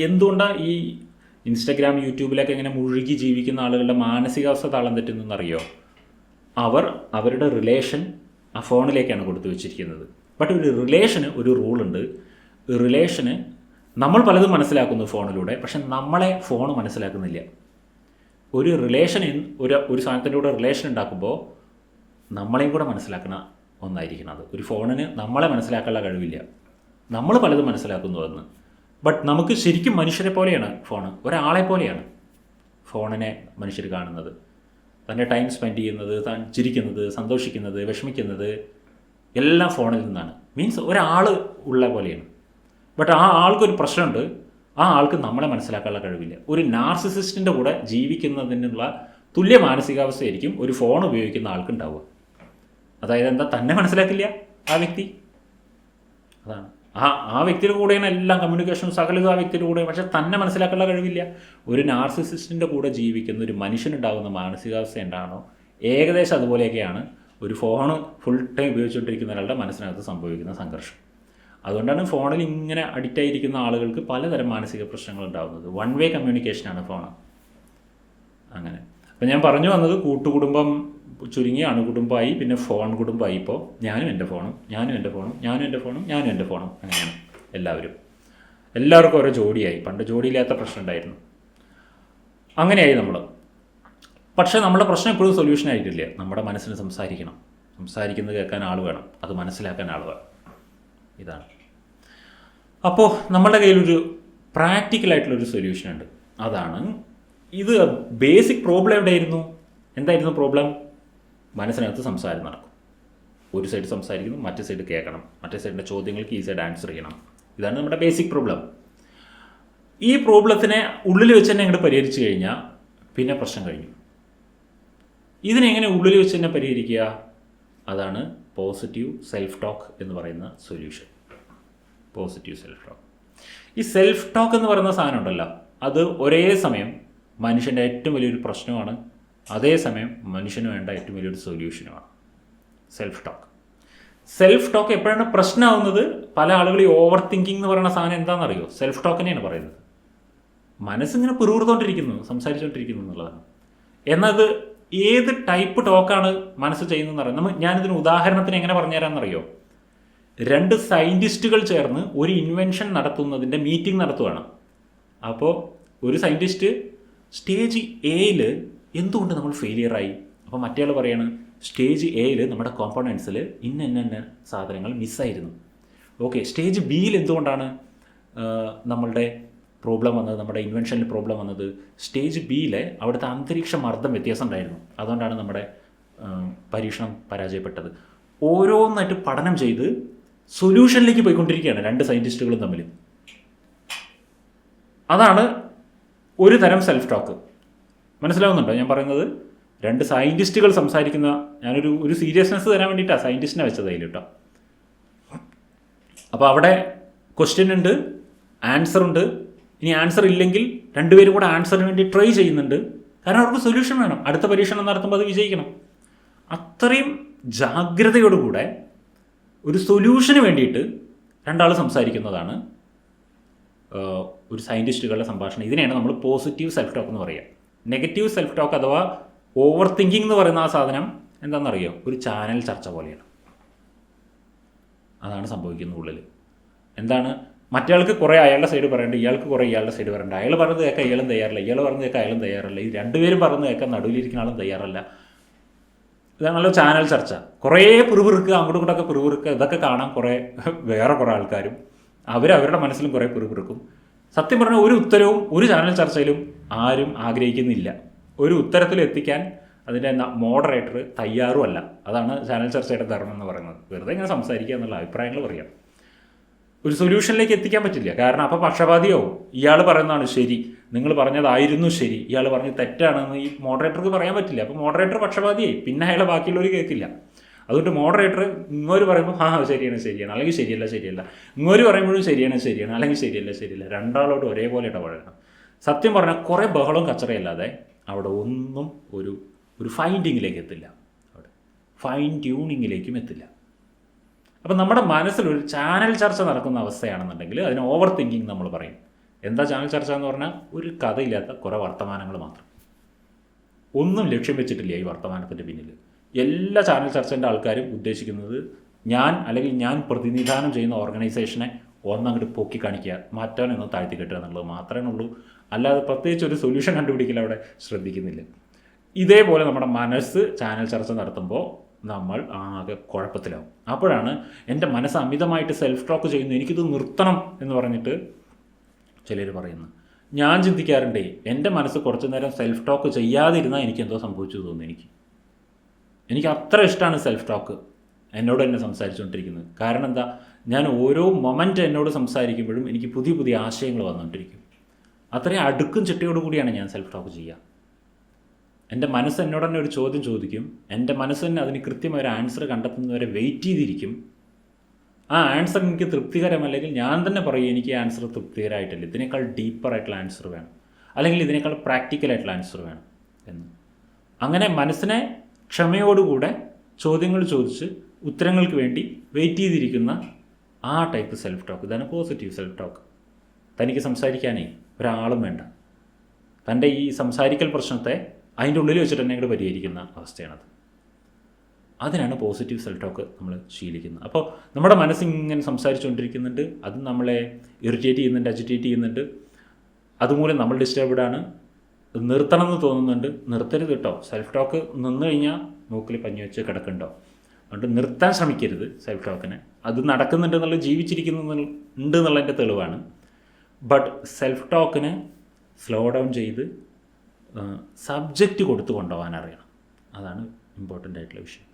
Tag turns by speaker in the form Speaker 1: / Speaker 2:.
Speaker 1: എന്തുകൊണ്ടാണ് ഈ ഇൻസ്റ്റഗ്രാം യൂട്യൂബിലൊക്കെ ഇങ്ങനെ മുഴുകി ജീവിക്കുന്ന ആളുകളുടെ മാനസികാവസ്ഥ താളം തെറ്റുന്നറിയോ അവർ അവരുടെ റിലേഷൻ ആ ഫോണിലേക്കാണ് കൊടുത്തു വെച്ചിരിക്കുന്നത്. ബട്ട് ഒരു റിലേഷന് ഒരു റൂളുണ്ട് റിലേഷന് നമ്മൾ പലതും മനസ്സിലാക്കുന്നു ഫോണിലൂടെ പക്ഷെ നമ്മളെ ഫോൺ മനസ്സിലാക്കുന്നില്ല. ഒരു റിലേഷൻ ഒരു ഒരു സാധനത്തിന്റെ കൂടെ റിലേഷൻ ഉണ്ടാക്കുമ്പോൾ നമ്മളെയും കൂടെ മനസ്സിലാക്കുന്ന ഒന്നായിരിക്കണം അത്. ഒരു ഫോണിന് നമ്മളെ മനസ്സിലാക്കാനുള്ള കഴിവില്ല. നമ്മൾ പലതും മനസ്സിലാക്കുന്നു എന്ന് ബട്ട് നമുക്ക് ശരിക്കും മനുഷ്യരെ പോലെയാണ് ഫോൺ ഒരാളെ പോലെയാണ് ഫോണിനെ മനുഷ്യർ കാണുന്നത്. തന്റെ ടൈം സ്പെൻഡ് ചെയ്യുന്നത് താൻ ചിരിക്കുന്നത് സന്തോഷിക്കുന്നത് വിഷമിക്കുന്നത് എല്ലാം ഫോണിൽ നിന്നാണ്. മീൻസ് ഒരാൾ ഉള്ള പോലെയാണ്. ബട്ട് ആ ആൾക്കൊരു പ്രശ്നമുണ്ട്. ആ ആൾക്ക് നമ്മളെ മനസ്സിലാക്കാനുള്ള കഴിവില്ല. ഒരു നാർസിസിസ്റ്റിന്റെ കൂടെ ജീവിക്കുന്നതിനുള്ള തുല്യ മാനസികാവസ്ഥയായിരിക്കും ഒരു ഫോൺ ഉപയോഗിക്കുന്ന ആൾക്കുണ്ടാവുക. അതായത് എന്താ തന്നെ മനസ്സിലാക്കില്ല ആ വ്യക്തി? അതാണ്. ആ ആ വ്യക്തിയുടെ കൂടെയാണ് എല്ലാം കമ്മ്യൂണിക്കേഷനും സകലത ആ വ്യക്തിയുടെ കൂടെ പക്ഷെ തന്നെ മനസ്സിലാക്കാനുള്ള കഴിവില്ല. ഒരു നാർസിസിസ്റ്റിന്റെ കൂടെ ജീവിക്കുന്ന ഒരു മനുഷ്യനുണ്ടാകുന്ന മാനസികാവസ്ഥ എന്താണോ ഏകദേശം അതുപോലെയൊക്കെയാണ് ഒരു ഫോൺ ഫുൾ ടൈം ഉപയോഗിച്ചുകൊണ്ടിരിക്കുന്ന ഒരാളുടെ മനസ്സിനകത്ത് സംഭവിക്കുന്ന സംഘർഷം. അതുകൊണ്ടാണ് ഫോണിൽ ഇങ്ങനെ അഡിക്റ്റ് ആയിരിക്കുന്ന ആളുകൾക്ക് പലതരം മാനസിക പ്രശ്നങ്ങൾ ഉണ്ടാകുന്നത്. വൺ വേ കമ്മ്യൂണിക്കേഷനാണ് ഫോൺ അങ്ങനെ. അപ്പം ഞാൻ പറഞ്ഞു വന്നത് കൂട്ടുകുടുംബം ചുരുങ്ങി അണുകുടുംബമായി പിന്നെ ഫോൺ കുടുംബമായി ഇപ്പോൾ ഞാനും എന്റെ ഫോണും ഞാനും എന്റെ ഫോണും ഞാനും എന്റെ ഫോണും ഞാനും എന്റെ ഫോണും അങ്ങനെയാണ് എല്ലാവരും. എല്ലാവർക്കും ഓരോ ജോഡിയായി. പണ്ട് ജോഡിയില്ലാത്ത പ്രശ്നം ഉണ്ടായിരുന്നു. അങ്ങനെയായി നമ്മൾ പക്ഷേ നമ്മുടെ പ്രശ്നം എപ്പോഴും സൊല്യൂഷൻ ആയിട്ടില്ല. നമ്മുടെ മനസ്സിന് സംസാരിക്കണം. സംസാരിക്കുന്നത് കേൾക്കാൻ ആൾ വേണം. അത് മനസ്സിലാക്കാൻ ആൾ വേണം. ഇതാണ്. അപ്പോൾ നമ്മുടെ കയ്യിലൊരു പ്രാക്ടിക്കലായിട്ടുള്ളൊരു സൊല്യൂഷൻ ഉണ്ട്. അതാണ് ഇത് ബേസിക് പ്രോബ്ലം എവിടെയായിരുന്നു? എന്തായിരുന്നു പ്രോബ്ലം മനസ്സിനകത്ത് സംസാരം നടക്കും. ഒരു സൈഡ് സംസാരിക്കുന്നു മറ്റേ സൈഡ് കേൾക്കണം. മറ്റേ സൈഡിന്റെ ചോദ്യങ്ങൾക്ക് ഈ സൈഡ് ആൻസർ ചെയ്യണം. ഇതാണ് നമ്മുടെ ബേസിക് പ്രോബ്ലം ഈ പ്രോബ്ലത്തിനെ ഉള്ളിൽ വെച്ച് തന്നെ അങ്ങോട്ട് പരിഹരിച്ചു കഴിഞ്ഞാൽ പിന്നെ പ്രശ്നം കഴിഞ്ഞു. ഇതിനെങ്ങനെ ഉള്ളിൽ വെച്ച് തന്നെ പരിഹരിക്കുക? അതാണ് പോസിറ്റീവ് സെൽഫ് ടോക്ക് എന്ന് പറയുന്ന സൊല്യൂഷൻ പോസിറ്റീവ് സെൽഫ് ടോക്ക് ഈ സെൽഫ് ടോക്ക് എന്ന് പറയുന്ന സാധനം ഉണ്ടല്ലോ അത് ഒരേ സമയം മനുഷ്യന്റെ ഏറ്റവും വലിയൊരു പ്രശ്നമാണ് അതേസമയം മനുഷ്യന് വേണ്ട ഏറ്റവും വലിയൊരു സൊല്യൂഷനുമാണ് സെൽഫ് ടോക്ക് സെൽഫ് ടോക്ക് എപ്പോഴാണ് പ്രശ്നമാവുന്നത്? പല ആളുകൾ ഈ ഓവർ തിങ്കിങ് എന്ന് പറയുന്ന സാധനം എന്താണെന്നറിയോ? സെൽഫ് ടോക്കിനെയാണ് പറയുന്നത്. മനസ്സിങ്ങനെ പിറുപിറുത്തോണ്ടിരിക്കുന്നു സംസാരിച്ചുകൊണ്ടിരിക്കുന്നു എന്നുള്ളതാണ്. എന്നത് ഏത് ടൈപ്പ് ടോക്കാണ് മനസ്സ് ചെയ്യുന്നതെന്ന് അറിയാം. നമ്മൾ ഞാനിതിന് ഉദാഹരണത്തിന് എങ്ങനെ പറഞ്ഞുതരാമെന്നറിയോ? രണ്ട് സയന്റിസ്റ്റുകൾ ചേർന്ന് ഒരു ഇൻവെൻഷൻ നടത്തുന്നതിന്റെ മീറ്റിംഗ് നടത്തുകയാണ് അപ്പോൾ ഒരു സയന്റിസ്റ്റ് സ്റ്റേജ് എയിൽ എന്തുകൊണ്ട് നമ്മൾ ഫെയിലിയറായി അപ്പോൾ മറ്റേയാൾ പറയാണ് സ്റ്റേജ് എയിൽ നമ്മുടെ കോമ്പോണൻസിൽ ഇന്ന ഇന്ന ഇന്ന സാധനങ്ങൾ മിസ്സായിരുന്നു ഓക്കെ സ്റ്റേജ് ബിയിൽ എന്തുകൊണ്ടാണ് നമ്മളുടെ പ്രോബ്ലം വന്നത് നമ്മുടെ ഇൻവെൻഷനിൽ പ്രോബ്ലം വന്നത്? സ്റ്റേജ് ബിയിലെ അവിടുത്തെ അന്തരീക്ഷ മർദ്ദം വ്യത്യാസം ഉണ്ടായിരുന്നു. അതുകൊണ്ടാണ് നമ്മുടെ പരീക്ഷണം പരാജയപ്പെട്ടത്. ഓരോന്നായിട്ട് പഠനം ചെയ്ത് സൊല്യൂഷനിലേക്ക് പോയിക്കൊണ്ടിരിക്കുകയാണ് രണ്ട് സയന്റിസ്റ്റുകളും തമ്മിൽ അതാണ് ഒരു തരം സെൽഫ് ടോക്ക് മനസ്സിലാവുന്നുണ്ടോ? ഞാൻ പറയുന്നത് രണ്ട് സയന്റിസ്റ്റുകൾ സംസാരിക്കുന്ന ഞാനൊരു ഒരു സീരിയസ്നെസ് തരാൻ വേണ്ടിയിട്ടാണ് സയന്റിസ്റ്റിനെ വെച്ചത് അതിൽ കേട്ടോ അപ്പോൾ അവിടെ ക്വസ്റ്റ്യൻ ഉണ്ട് ആൻസർ ഉണ്ട്. ഇനി ആൻസർ ഇല്ലെങ്കിൽ രണ്ടുപേരും കൂടെ ആൻസറിന് വേണ്ടി ട്രൈ ചെയ്യുന്നുണ്ട്. കാരണം അവർക്ക് സൊല്യൂഷൻ വേണം. അടുത്ത പരീക്ഷണം നടത്തുമ്പോൾ അത് വിജയിക്കണം. അത്രയും ജാഗ്രതയോടുകൂടെ ഒരു സൊല്യൂഷന് വേണ്ടിയിട്ട് രണ്ടാൾ സംസാരിക്കുന്നതാണ് ഒരു സയന്റിസ്റ്റുകളുടെ സംഭാഷണം. ഇതിനെയാണ് നമ്മൾ പോസിറ്റീവ് സെൽഫ് ടോക്ക് എന്ന് പറയുക നെഗറ്റീവ് സെൽഫ് ടോക്ക് അഥവാ ഓവർ തിങ്കിങ് എന്ന് പറയുന്ന ആ സാധനം എന്താണെന്നറിയോ? ഒരു ചാനൽ ചർച്ച പോലെയാണ്. അതാണ് സംഭവിക്കുന്നത് ഉള്ളിൽ എന്താണ്? മറ്റയാൾക്ക് കുറേ അയാളുടെ സൈഡ് പറയണ്ട ഇയാൾക്ക് കുറേ ഇയാളുടെ സൈഡ് പറയണ്ട. അയാൾ പറഞ്ഞത് കേൾക്കാൻ ഇയാളും തയ്യാറില്ല. ഇയാൾ പറഞ്ഞത് കേൾക്കാൻ അയാളും തയ്യാറല്ല. ഈ രണ്ടുപേരും പറഞ്ഞത് കേൾക്കാൻ നടുവിലിരിക്കുന്ന ആളും തയ്യാറല്ല. ഇതാണല്ലോ ചാനൽ ചർച്ച. കുറേ പിറുപിറുക്കുക അങ്ങോട്ടും ഇങ്ങോട്ടൊക്കെ പിറുപിറുക്കുക ഇതൊക്കെ കാണാൻ കുറേ വേറെ കുറേ ആൾക്കാരും അവരവരുടെ മനസ്സിലും കുറേ പുറുപുറുക്കും. സത്യം പറഞ്ഞാൽ ഒരു ഉത്തരവും ഒരു ചാനൽ ചർച്ചയിലും ആരും ആഗ്രഹിക്കുന്നില്ല. ഒരു ഉത്തരത്തിൽ എത്തിക്കാൻ അതിന്റെ മോഡറേറ്റർ തയ്യാറുമല്ല. അതാണ് ചാനൽ ചർച്ചയുടെ ധർമ്മം എന്ന് പറയുന്നത്. വെറുതെ ഇങ്ങനെ സംസാരിക്കുക എന്നുള്ള അഭിപ്രായങ്ങൾ പറയാം. ഒരു സൊല്യൂഷനിലേക്ക് എത്തിക്കാൻ പറ്റില്ല. കാരണം അപ്പോൾ പക്ഷപാതിയാവും. ഇയാൾ പറയുന്നതാണ് ശരി. നിങ്ങൾ പറഞ്ഞതായിരുന്നു ശരി. ഇയാൾ പറഞ്ഞത് തെറ്റാണെന്ന് ഈ മോഡറേറ്റർക്ക് പറയാൻ പറ്റില്ല. അപ്പോൾ മോഡറേറ്റർ പക്ഷപാതിയായി. പിന്നെ അയാളെ ബാക്കിയുള്ളവർ കേൾക്കില്ല. അതുകൊണ്ട് മോഡറേറ്റർ ഇങ്ങോര് പറയുമ്പോൾ ആ ശരിയാണ് ശരിയാണ്. അല്ലെങ്കിൽ ശരിയല്ല ശരിയല്ല. ഇങ്ങോര് പറയുമ്പോഴും ശരിയാണ് ശരിയാണ്. അല്ലെങ്കിൽ ശരിയല്ല ശരിയല്ല. രണ്ടാളോട് ഒരേപോലെ ഇടപഴകണം. സത്യം പറഞ്ഞാൽ കുറേ ബഹളവും കച്ചറയില്ലാതെ അവിടെ ഒന്നും ഒരു ഒരു ഫൈൻഡിങ്ങിലേക്ക് എത്തില്ല. അവിടെ ഫൈൻ ട്യൂണിങ്ങിലേക്കും എത്തില്ല. അപ്പം നമ്മുടെ മനസ്സിൽ ഒരു ചാനൽ ചർച്ച നടക്കുന്ന അവസ്ഥയാണെന്നുണ്ടെങ്കിൽ അതിന് ഓവർ തിങ്കിങ് നമ്മൾ പറയും. എന്താ ചാനൽ ചർച്ച എന്ന് പറഞ്ഞാൽ ഒരു കഥയില്ലാത്ത കുറേ വർത്തമാനങ്ങൾ മാത്രം. ഒന്നും ലക്ഷ്യം വെച്ചിട്ടില്ല ഈ വർത്തമാനത്തിന്റെ പിന്നിൽ എല്ലാ ചാനൽ ചർച്ചന്റെ ആൾക്കാരും ഉദ്ദേശിക്കുന്നത് ഞാൻ അല്ലെങ്കിൽ ഞാൻ പ്രതിനിധാനം ചെയ്യുന്ന ഓർഗനൈസേഷനെ ഒന്നങ്ങോട്ട് പൊക്കി കാണിക്കുക. മറ്റവനൊന്ന് താഴ്ത്തി കെട്ടുക എന്നുള്ളത് മാത്രമേ ഉള്ളൂ. അല്ലാതെ പ്രത്യേകിച്ച് ഒരു സൊല്യൂഷൻ കണ്ടുപിടിക്കൽ അവിടെ ശ്രദ്ധിക്കുന്നില്ല. ഇതേപോലെ നമ്മുടെ മനസ്സ് ചാനൽ ചർച്ച നടത്തുമ്പോൾ നമ്മൾ ആകെ കുഴപ്പത്തിലാവും. അപ്പോഴാണ് എന്റെ മനസ്സ് അമിതമായിട്ട് സെൽഫ് ടോക്ക് ചെയ്യുന്നു എനിക്കിത് നിർത്തണം എന്ന് പറഞ്ഞിട്ട് ചിലർ പറയുന്നു ഞാൻ ചിന്തിക്കാറുണ്ടേ എന്റെ മനസ്സ് കുറച്ചു നേരം സെൽഫ് ടോക്ക് ചെയ്യാതിരുന്നാൽ എനിക്ക് എന്തോ സംഭവിച്ചു തോന്നുന്നു എനിക്ക്. എനിക്ക് അത്ര ഇഷ്ടമാണ് സെൽഫ് ടോക്ക് എന്നോട് തന്നെ സംസാരിച്ചുകൊണ്ടിരിക്കുന്നത്. കാരണം എന്താ? ഞാൻ ഓരോ മൊമെന്റ് എന്നോട് സംസാരിക്കുമ്പോഴും എനിക്ക് പുതിയ പുതിയ ആശയങ്ങൾ വന്നുകൊണ്ടിരിക്കും. അത്രയും അടുക്കും ചിട്ടയോടു കൂടിയാണ് ഞാൻ സെൽഫ് ടോക്ക് ചെയ്യുക. എന്റെ മനസ്സ് എന്നോട് തന്നെ ഒരു ചോദ്യം ചോദിക്കും. എന്റെ മനസ്സ് തന്നെ അതിന് കൃത്യമായ ഒരു ആൻസർ കണ്ടെത്തുന്നവരെ വെയിറ്റ് ചെയ്തിരിക്കും. ആ ആൻസർ എനിക്ക് തൃപ്തികരമല്ലെങ്കിൽ ഞാൻ തന്നെ പറയും എനിക്ക് ആൻസർ തൃപ്തികരമായിട്ടില്ല ഇതിനേക്കാൾ ഡീപ്പറായിട്ടുള്ള ആൻസർ വേണം. അല്ലെങ്കിൽ ഇതിനേക്കാൾ പ്രാക്ടിക്കലായിട്ടുള്ള ആൻസർ വേണം എന്ന്. അങ്ങനെ മനസ്സിനെ ക്ഷമയോടുകൂടെ ചോദ്യങ്ങൾ ചോദിച്ച് ഉത്തരങ്ങൾക്ക് വേണ്ടി വെയിറ്റ് ചെയ്തിരിക്കുന്ന ആ ടൈപ്പ് സെൽഫ് ടോക്ക് ഇതാണ് പോസിറ്റീവ് സെൽഫ് ടോക്ക് തനിക്ക് സംസാരിക്കാനേ ഒരാളും വേണ്ട. തന്റെ ഈ സംസാരിക്കൽ പ്രശ്നത്തെ അതിന്റെ ഉള്ളിൽ വെച്ചിട്ട് തന്നെ ഇങ്ങോട്ട് പരിഹരിക്കുന്ന അവസ്ഥയാണത്. അതിനാണ് പോസിറ്റീവ് സെൽഫ് ടോക്ക് നമ്മൾ ശീലിക്കുന്നത്. അപ്പോൾ നമ്മുടെ മനസ്സിങ്ങനെ സംസാരിച്ചുകൊണ്ടിരിക്കുന്നുണ്ട് അത് നമ്മളെ ഇറിറ്റേറ്റ് ചെയ്യുന്നുണ്ട് അജിറ്റേറ്റ് ചെയ്യുന്നുണ്ട്. അതുമൂലം നമ്മൾ ഡിസ്റ്റർബ്ഡ് ആണ്. നിർത്തണം എന്ന് തോന്നുന്നുണ്ട്. നിർത്തരുത് കേട്ടോ. സെൽഫ് ടോക്ക് നിന്ന് കഴിഞ്ഞാൽ മൂക്കിൽ പഞ്ഞി വെച്ച് കിടക്കുന്നുണ്ടോ അതുകൊണ്ട് നിർത്താൻ ശ്രമിക്കരുത് സെൽഫ് ടോക്കിനെ അത് നടക്കുന്നുണ്ട് എന്നുള്ള ജീവിച്ചിരിക്കുന്നു ഉണ്ട് എന്നുള്ളതിന്റെ തെളിവാണ്. ബട്ട് സെൽഫ് ടോക്കിന് സ്ലോ ഡൗൺ ചെയ്ത് സബ്ജക്റ്റ് കൊടുത്തു കൊണ്ടുപോകാൻ അറിയണം. അതാണ് ഇമ്പോർട്ടന്റ് ആയിട്ടുള്ള വിഷയം.